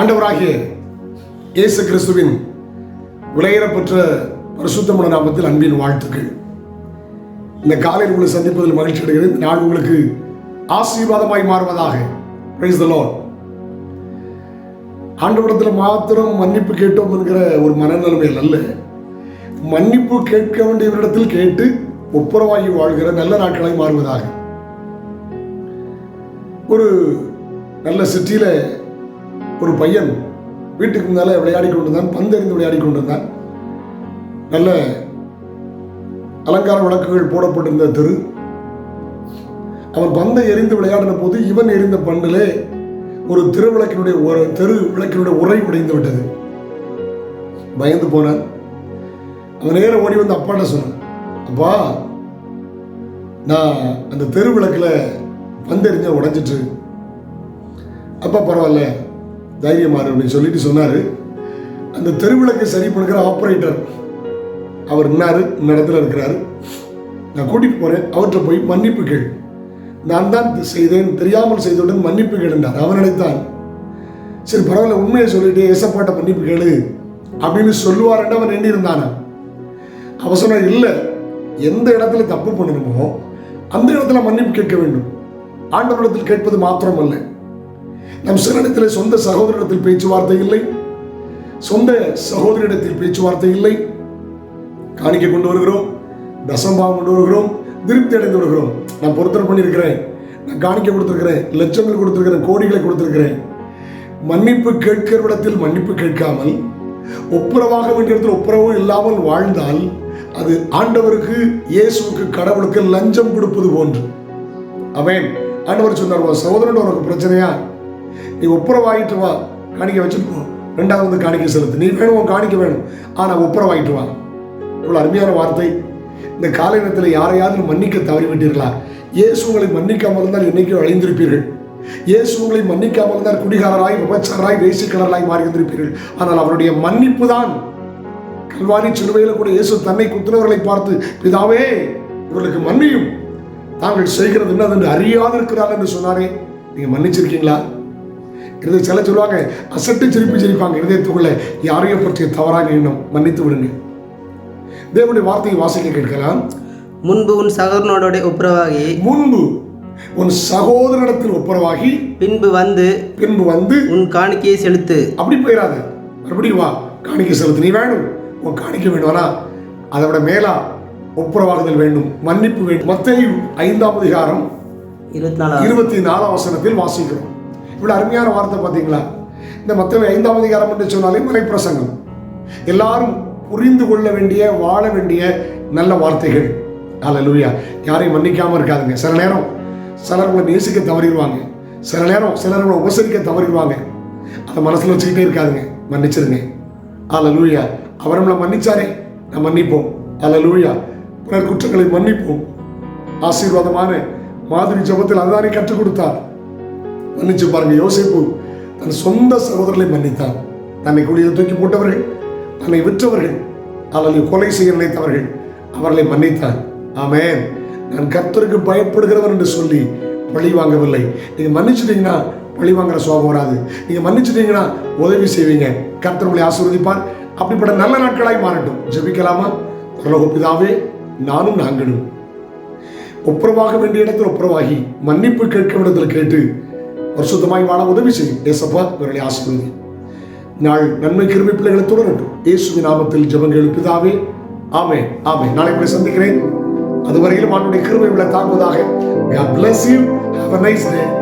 ஆண்டவராகிய இயேசு கிறிஸ்துவின் விலையேறப்பெற்ற பரிசுத்தமான நாமத்தில் அன்பின் வாழ்த்துக்கள். இந்த காலையில் உங்களை சந்திப்பதில் மகிழ்ச்சி அடைகிறேன். இந்த நாள் உங்களுக்கு ஆசீர்வாதமாய் மாறுவதாக. Praise ஆண்டவரத்தில் மாத்திரம் மன்னிப்பு கேட்டோம் என்கிற ஒரு மனநிலைமையில் அல்ல. மன்னிப்பு கேட்க வேண்டியவரிடத்தில் கேட்டு ஒப்புரவாகி வாழ்கிற நல்ல நாட்களாய் மாறுவதாக. ஒரு நல்ல சிட்டியில் ஒரு பையன் வீட்டுக்கு முன்னால விளையாடி கொண்டிருந்தான் பந்தெறிந்து விளையாடி கொண்டிருந்தான். நல்ல அலங்கார விளக்குகள் போடப்பட்டிருந்த தெரு. அவன் பந்தை எரிந்து விளையாடின போது இவன் எரிந்த பண்டிலே ஒரு திருவிளக்கினுடைய ஒரு தெரு விளக்கினுடைய உரை உடைந்து விட்டது. பயந்து போனான். அவன் நேர ஓடி வந்து அப்பாட்ட சொன்னான் அப்பா நான் அந்த தெரு விளக்குல பந்தெறிஞ்ச உடைஞ்சிட்டு அப்பா பரவாயில்ல. தைரியமாறு அப்படின்னு சொல்லிட்டு சொன்னார். அந்த தெருவிளக்கை சரி பண்ணுற ஆப்ரேட்டர் அவர் இன்னாரு இந்த இடத்துல இருக்கிறாரு. நான் கூட்டிகிட்டு போகிறேன் அவர்கிட்ட போய் மன்னிப்பு கேள். நான் தான் செய்தேன் தெரியாமல் செய்தவுடன் மன்னிப்பு கேளுண்டார் அவன் நினைத்தான் சரி பரவாயில்ல உண்மையை சொல்லிட்டு ஏசப்பாட்ட மன்னிப்பு கேளு அப்படின்னு சொல்லுவாருன்னு அவன் எண்ணி இருந்தானா அவன் சொன்னார் இல்லை எந்த இடத்துல தப்பு பண்ணணுமோ அந்த இடத்துல மன்னிப்பு கேட்க வேண்டும். ஆண்டவரிடத்தில் கேட்பது மாத்திரமல்ல. நம் சிறனிடத்தில் சொந்த சகோதரிடத்தில் பேச்சுவார்த்தை இல்லை. சொந்த சகோதரிடத்தில் பேச்சுவார்த்தை இல்லை. காணிக்கை கொண்டு வருகிறோம். தசம்பாவம் கொண்டு வருகிறோம். திருப்தி அடைந்து வருகிறோம். நான் பொருத்தனை பண்ணியிருக்கிறேன். நான் காணிக்கை கொடுத்துருக்கிறேன். லட்சங்கள் கொடுத்துருக்கிறேன். கோடிகளை கொடுத்துருக்கிறேன். மன்னிப்பு கேட்கிற இடத்தில் மன்னிப்பு கேட்காமல் ஒப்புரவாக வேண்டிய இடத்தில் ஒப்புரவு இல்லாமல் வாழ்ந்தால் அது ஆண்டவருக்கு இயேசுவுக்கு கடவுளுக்கு லஞ்சம் கொடுப்பது போன்று. அவன் ஆண்டவர் சொன்னார் சகோதரன் உனக்கு பிரச்சனையா? நீ ஒப்புரவாயிட்டு வா. காணிக்க வச்சுருக்கோம். ரெண்டாவது வந்து செலுத்து. நீ வேணும் உன் காணிக்க வேணும். ஆனால் ஒப்புரவாயிட்டு வா. இவ்வளோ அருமையான வார்த்தை. இந்த காலை நேரத்தில் யாரையாவது மன்னிக்க தவறிவிட்டீர்களா? இயேசு உங்களை மன்னிக்காமல் இருந்தால் என்னைக்கும் அழிந்திருப்பீர்கள். இயேசு உங்களை மன்னிக்காமல் இருந்தால் குடிகாரராய் விபச்சாராய் வேசிக்கலராய் மாறி இருந்திருப்பீர்கள் ஆனால் அவருடைய மன்னிப்பு தான் கல்வாரி சிலுவையில் கூட இயேசு தன்னை குத்துனவர்களை பார்த்து பிதாவே இவர்களுக்கு மன்னியும். தாங்கள் செய்கிறது என்னது என்று அறியாதிருக்கிறார் என்று சொன்னாரே. நீங்கள் மன்னிச்சிருக்கீங்களா? இது சில சொல்லுவாங்க அசட்டு சிரிப்பு சிரிப்பாங்க இருதயத்துக்குள்ள. யாரையும் பற்றிய தவறாக எண்ணம் மன்னித்து விடுங்க. தேவனுடைய வார்த்தையை வாசிக்க கேட்கலாம். முன்பு உன் சகோதரனோட ஒப்புரவாகி முன்பு உன் சகோதரனிடத்தில் ஒப்புரவாகி பின்பு வந்து பின்பு வந்து உன் காணிக்கையை செலுத்து. அப்படி போயிடாத மறுபடியும் வா காணிக்கை செலுத்து. நீ வேணும். உன் காணிக்க வேண்டும்னா அதை விட மேலா ஒப்புரவாகுதல் வேண்டும் மன்னிப்பு வேண்டும். மத்தேயு ஐந்தாம் அதிகாரம் இருபத்தி நாலாம் இருபத்தி நாலாம் வசனத்தில் வாசிக்கிறோம். இவ்வளோ அருமையான வார்த்தை பார்த்தீங்களா? இந்த மற்ற ஐந்தாம் அதிகாரம் என்று சொன்னாலே மலைப்பிரசங்கம் எல்லாரும் புரிந்து கொள்ள வேண்டிய வாழ வேண்டிய நல்ல வார்த்தைகள். அல்லேலூயா யாரையும் மன்னிக்காமல் இருக்காதுங்க. சில நேரம் சிலர் உங்களை நேசிக்க தவறிடுவாங்க. சில நேரம் சிலர் உங்களை உபசரிக்க தவறிடுவாங்க. அதை மனசில் வச்சுக்கிட்டே இருக்காதுங்க. மன்னிச்சிருங்க. அல்லேலூயா அவர் நம்மளை மன்னிச்சாரே. நான் மன்னிப்போம். அல்லேலூயா பிறர் குற்றங்களை மன்னிப்போம். ஆசீர்வாதமான மாதிரி ஜபத்தில் அதுதானே கற்றுக் கொடுத்தார். மன்னிச்சு பாருங்க யோசிப்பு. தன் சொந்த சகோதரர்களை மன்னித்தார் தன்னை குடியில் தூக்கி போட்டவர்கள் தன்னை விற்றவர்கள் அல்லது கொலை செய்ய நினைத்தவர்கள் அவர்களை மன்னித்தார் ஆமேன். நான் கர்த்தருக்கு பயப்படுகிறவர் என்று சொல்லி பழி வாங்கவில்லை. நீங்க மன்னிச்சிட்டீங்கன்னா பழி வாங்குற சுவாபம் வராது. நீங்க மன்னிச்சிட்டீங்கன்னா உதவி செய்வீங்க. கர்த்தர் உங்களை ஆசீர்வதிப்பார். அப்படிப்பட்ட நல்ல நாட்களாய் மாறட்டும். ஜெபிக்கலாமா? பரலோக நானும் நாங்களும். ஒப்புரவாக வேண்டிய இடத்தில் ஒப்புரவாகி மன்னிப்பு கேட்கும் இடத்தில் கேட்டு பரிசுத்தமாய் வாழ உதவி செய்யும். தேசப்பா இவர்களை ஆசிர்வதி நாள் நன்மை கிருமி பிள்ளைகளை தொடரட்டும். இயேசுவின் நாமத்தில் ஜபங்கள் பிதாவே. ஆமே ஆமே நாளை போய் சந்திக்கிறேன். அதுவரையிலும் அவனுடைய கிருமை விட தாங்குவதாக. God bless you. Have a nice day.